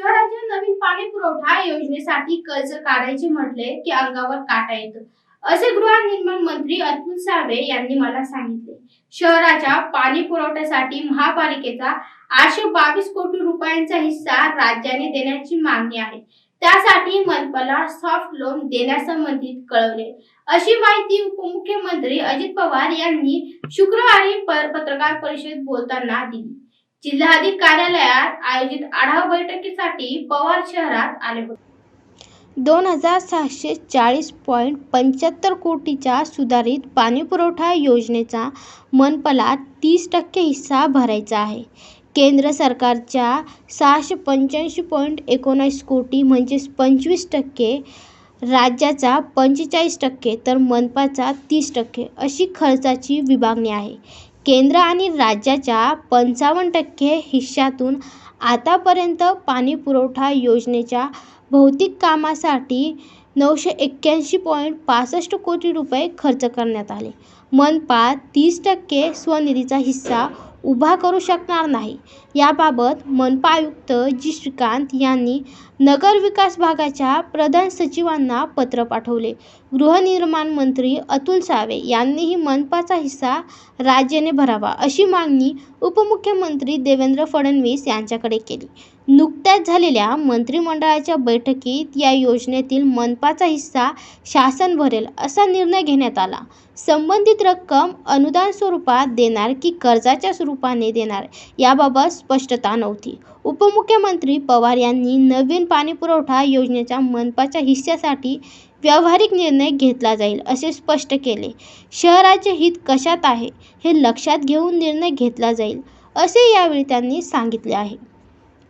शहराच्या नवीन पाणी पुरवठा योजनेसाठी कर्ज काढायचे म्हटले की अंगावर काटा येतो. असे गृहनिर्माण मंत्री अतुल सावे यांनी मला सांगितले. शहराच्या पाणी पुरवठ्यासाठी महापालिकेचा आठशे बावीस कोटी रुपयांचा हिस्सा राज्याने देण्याची मागणी आहे. त्यासाठी मनपाला सॉफ्ट लोन देण्यासंबंधित कळवले. अशी माहिती उपमुख्यमंत्री अजित पवार यांनी शुक्रवारी पत्रकार परिषदेत बोलताना दिली. जिल्हाधिकारी कार्यालयात आयोजित आढावा बैठकीसाठी पवार शहरात आले होते. दोन हजार सहाशे चाळीस पॉईंट पंच्याहत्तर कोटीच्या सुधारित पाणीपुरवठा योजनेचा मनपाला तीस टक्के हिस्सा भरायचा आहे. केंद्र सरकारच्या सहाशे पंच्याऐंशी पॉईंट एकोणीस कोटी म्हणजेच पंचवीस टक्के राज्याचा पंचेचाळीस टक्के तर मनपाचा तीस टक्के अशी खर्चाची विभागणी आहे. केंद्र आणि राज्याच्या पंचावन्न टक्के हिश्श्यातून आतापर्यंत पाणी पुरवठा योजनेच्या भौतिक कामासाठी नऊशे एक्क्याऐंशी पॉईंट पासष्ट कोटी रुपये खर्च करण्यात आले. मनपा तीस टक्के स्वनिधीचा हिस्सा उभा करू शकणार नाही. याबाबत मनपा आयुक्त जी. श्रीकांत यांनी नगरविकास भागाच्या प्रधान सचिवांना पत्र पाठवले. गृहनिर्माण मंत्री अतुल सावे यांनीही मनपाचा हिस्सा राज्याने भरावा अशी मागणी उपमुख्यमंत्री देवेंद्र फडणवीस यांच्याकडे केली. नुकत्याच झालेल्या मंत्रिमंडळाच्या बैठकीत या योजनेतील मनपाचा हिस्सा शासन भरेल असा निर्णय घेण्यात आला. संबंधित रक्कम अनुदान स्वरूपात देणार की कर्जाच्या स्वरूपाने देणार याबाबत स्पष्टता नव्हती. उपमुख्यमंत्री पवार यांनी नवीन पाणीपुरवठा योजनेच्या मनपाच्या हिस्स्यासाठी व्यावहारिक निर्णय घेतला जाईल असे स्पष्ट केले. शहराचे हित कशात आहे हे लक्षात घेऊन निर्णय घेतला जाईल असे यावेळी त्यांनी सांगितले आहे.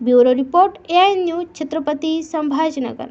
Bureau report A I news Chhatrapati Sambhajinagar.